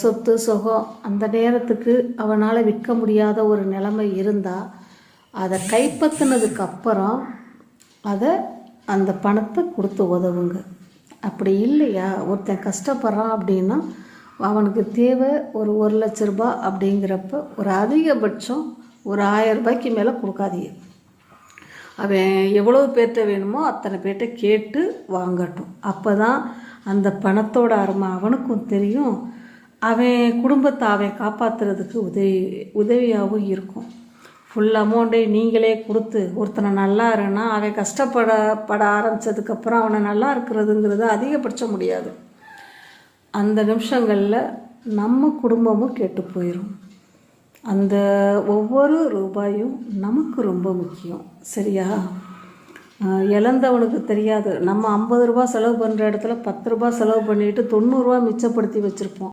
சொத்து சுகம் அந்த நேரத்துக்கு அவனால் விற்க முடியாத ஒரு நிலைமை இருந்தால் அதை கைப்பற்றினதுக்கு அப்புறம் அதை அந்த பணத்தை கொடுத்து உதவுங்க. அப்படி இல்லையா? ஒருத்தன் கஷ்டப்படுறான் அப்படின்னா அவனுக்கு தேவை ஒரு ஒரு லட்ச ரூபாய் அப்படிங்கிறப்ப ஒரு அதிகபட்சம் ஒரு ஆயிரம் ரூபாய்க்கு மேலே கொடுக்காதீங்க. அவன் எவ்வளோ பேர்கிட்ட வேணுமோ அத்தனை பேர்கிட்ட கேட்டு வாங்கட்டும். அப்போ தான் அந்த பணத்தோட அருமை அவனுக்கும் தெரியும். அவன் குடும்பத்தை அவன் காப்பாற்றுறதுக்கு உதவி உதவியாகவும் இருக்கும். ஃபுல் அமௌண்ட்டை நீங்களே கொடுத்து ஒருத்தனை நல்லா இருன்னா அவன் கஷ்டப்பட பட ஆரம்பித்ததுக்கப்புறம் அவனை நல்லா இருக்கிறதுங்கிறத அதிகப்படுத்த முடியாது. அந்த நிமிஷங்களில் நம்ம குடும்பமும் கெட்டு போயிடும் அந்த ஒவ்வொரு ரூபாயும் நமக்கு ரொம்ப முக்கியம். சரியா? இழந்தவனுக்கு தெரியாது. நம்ம ஐம்பது ரூபா செலவு பண்ணுற இடத்துல பத்து ரூபா செலவு பண்ணிட்டு தொண்ணூறுரூவா மிச்சப்படுத்தி வச்சுருப்போம்.